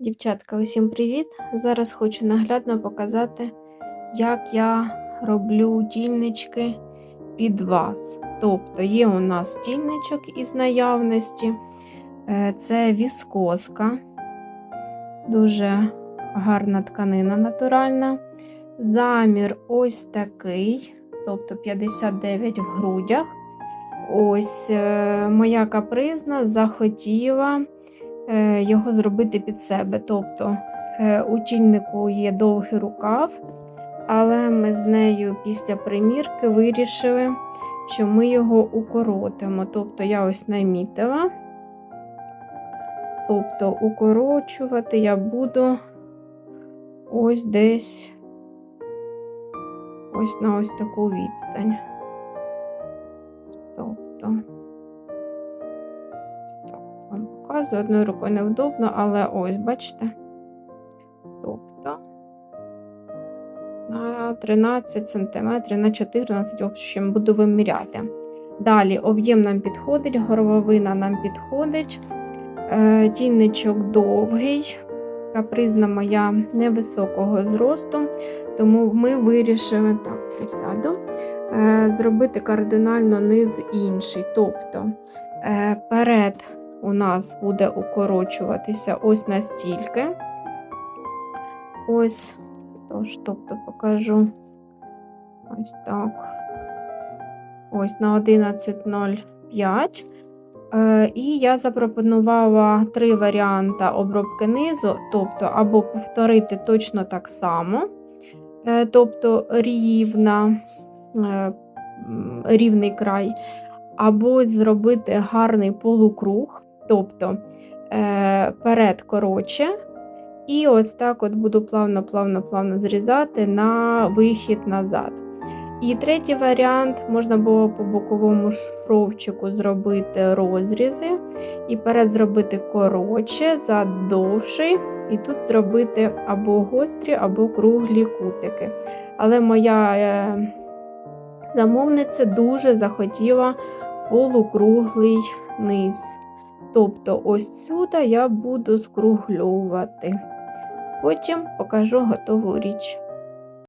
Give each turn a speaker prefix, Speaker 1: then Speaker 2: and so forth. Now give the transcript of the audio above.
Speaker 1: Дівчатка, усім привіт! Зараз хочу наглядно показати, як я роблю тільнички під вас. Тобто є у нас тільничок із наявності, Е, це віскоска, дуже гарна тканина натуральна. Замір ось такий, тобто 59 в грудях. Ось е, моя капризна захотіла його зробити під себе. Тобто е, у є довгий рукав, але ми з нею після примірки вирішили, що ми його укоротимо. Тобто я ось намітила. Тобто укорочувати я буду ось десь ось на ось таку відстань. Тобто, показую, одною рукою невдобно, але ось, бачите? Тобто на 13 см, на 14 в общем, буду виміряти. Далі об'єм нам підходить, горловина нам підходить, е, тільничок довгий, капризна моя невисокого зросту, тому ми вирішили так, присяду. Е, зробити кардинально низ інший. Тобто е, перед у нас буде укорочуватися ось настільки. Ось, тож, тобто покажу ось так. Ось на 11.05. Е, І я запропонувала три варіанти обробки низу, тобто, або повторити точно так само, е, тобто рівна. Е, рівний край, або зробити гарний полукруг, тобто е, перед коротше, і ось так от буду плавно-плавно-плавно зрізати на вихід назад. І третій варіант можна було по боковому шовчику зробити розрізи, і перед зробити коротше, зад і тут зробити або гострі, або круглі кутики. Але моя е, замовниця дуже захотіла полукруглий низ. Тобто, ось сюди я буду скруглювати. Потім покажу готову річ.